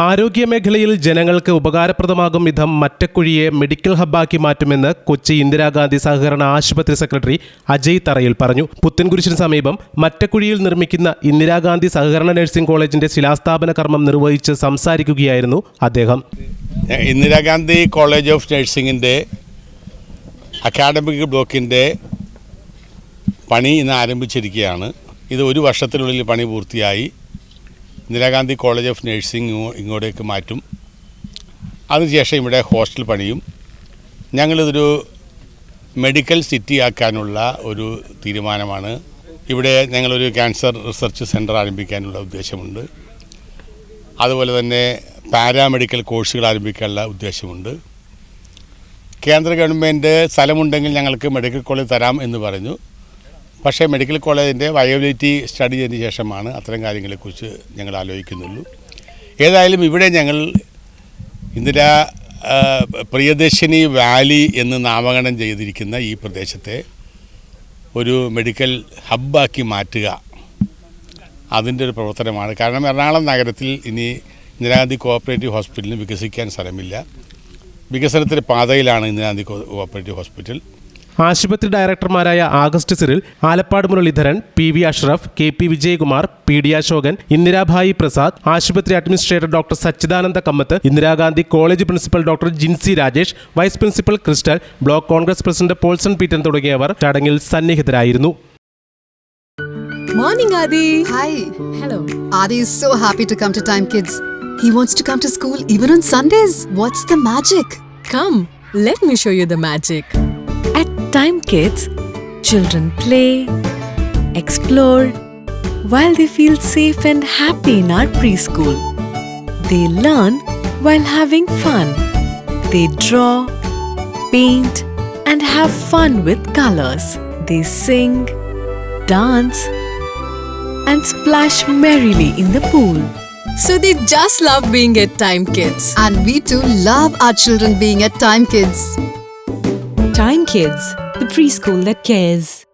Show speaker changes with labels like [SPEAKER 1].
[SPEAKER 1] ആരോഗ്യമേഖലയിൽ ജനങ്ങൾക്ക് ഉപകാരപ്രദമാകും വിധം മറ്റക്കുഴിയെ മെഡിക്കൽ ഹബ്ബാക്കി മാറ്റുമെന്ന് കൊച്ചി ഇന്ദിരാഗാന്ധി സഹകരണ ആശുപത്രി സെക്രട്ടറി അജയ് തറയിൽ പറഞ്ഞു. പുത്തൻകുരിശിന് സമീപം മറ്റക്കുഴിയിൽ നിർമ്മിക്കുന്ന ഇന്ദിരാഗാന്ധി സഹകരണ നഴ്സിംഗ് കോളേജിന്റെ ശിലാസ്ഥാപന കർമ്മം നിർവഹിച്ച് സംസാരിക്കുകയായിരുന്നു അദ്ദേഹം.
[SPEAKER 2] ഇന്ദിരാഗാന്ധി കോളേജ് ഓഫ് നഴ്സിംഗിന്റെ അക്കാഡമിക് ബ്ലോക്കിന്റെ പണി ഇന്ന് ആരംഭിച്ചിരിക്കുകയാണ്. ഇത് ഒരു വർഷത്തിനുള്ളിൽ പണി പൂർത്തിയായി. ഇന്ദിരാഗാന്ധി കോളേജ് ഓഫ് നഴ്സിംഗ് ഇങ്ങോട്ടേക്ക് മാറ്റും. അതിനുശേഷം ഇവിടെ ഹോസ്റ്റൽ പണിയും. ഞങ്ങളിതൊരു മെഡിക്കൽ സിറ്റി ആക്കാനുള്ള ഒരു തീരുമാനമാണ്. ഇവിടെ ഞങ്ങളൊരു ക്യാൻസർ റിസർച്ച് സെന്റർ ആരംഭിക്കാനുള്ള ഉദ്ദേശമുണ്ട്. അതുപോലെ തന്നെ പാരാമെഡിക്കൽ കോഴ്സുകൾ ആരംഭിക്കാനുള്ള ഉദ്ദേശമുണ്ട്. കേന്ദ്ര ഗവൺമെന്റ് സ്ഥലമുണ്ടെങ്കിൽ ഞങ്ങൾക്ക് മെഡിക്കൽ കോളേജ് തരാം എന്ന് പറഞ്ഞു. പക്ഷേ മെഡിക്കൽ കോളേജിന്റെ വയബിലിറ്റി സ്റ്റഡി ചെയ്തതിന് ശേഷമാണ് അത്തരം കാര്യങ്ങളെക്കുറിച്ച് ഞങ്ങൾ ആലോചിക്കുന്നുള്ളൂ. ഏതായാലും ഇവിടെ ഞങ്ങൾ ഇന്ദിര പ്രിയദർശിനി വാലി എന്ന് നാമകരണം ചെയ്തിരിക്കുന്ന ഈ പ്രദേശത്തെ ഒരു മെഡിക്കൽ ഹബ്ബാക്കി മാറ്റുക അതിന്റെ ഒരു പ്രവർത്തനമാണ്. കാരണം എറണാകുളം നഗരത്തിൽ ഇനി ഇന്ദിരാഗാന്ധി കോഓപ്പറേറ്റീവ് ഹോസ്പിറ്റലിന് വികസിക്കാൻ സ്ഥലമില്ല. വികസനത്തിന്റെ പാതയിലാണ് ഇന്ദിരാഗാന്ധി കോഓപ്പറേറ്റീവ് ഹോസ്പിറ്റൽ.
[SPEAKER 1] ആശുപത്രി ഡയറക്ടർമാരായ August Cyril Alappat Muraleedharan P V Ashraf K P Vijayakumar P D Ashokan Indirabhai Prasad ആശുപത്രി administrator doctor Sachidananda Kamath Indira Gandhi college principal doctor Jincy Rajesh vice principal Crystal block Congress president Paulson Peetan തുടങ്ങിയവർ ചടങ്ങിൽ സന്നിഹിതരായിരുന്നു
[SPEAKER 3] Morning, Adi.
[SPEAKER 4] Hi.
[SPEAKER 3] Hello.
[SPEAKER 4] Adi is so happy to come to Time Kids. He wants to come to school even on Sundays. What's the magic?
[SPEAKER 3] Come, let me show you the magic. At Time Kids, children play, explore, while they feel safe and happy in our preschool. They learn while having fun. They draw, paint, and have fun with colors. They sing, dance, and splash merrily in the pool. So they just love being at Time Kids.
[SPEAKER 4] And we too love our children being at Time Kids.
[SPEAKER 5] Time Kids, the preschool that cares.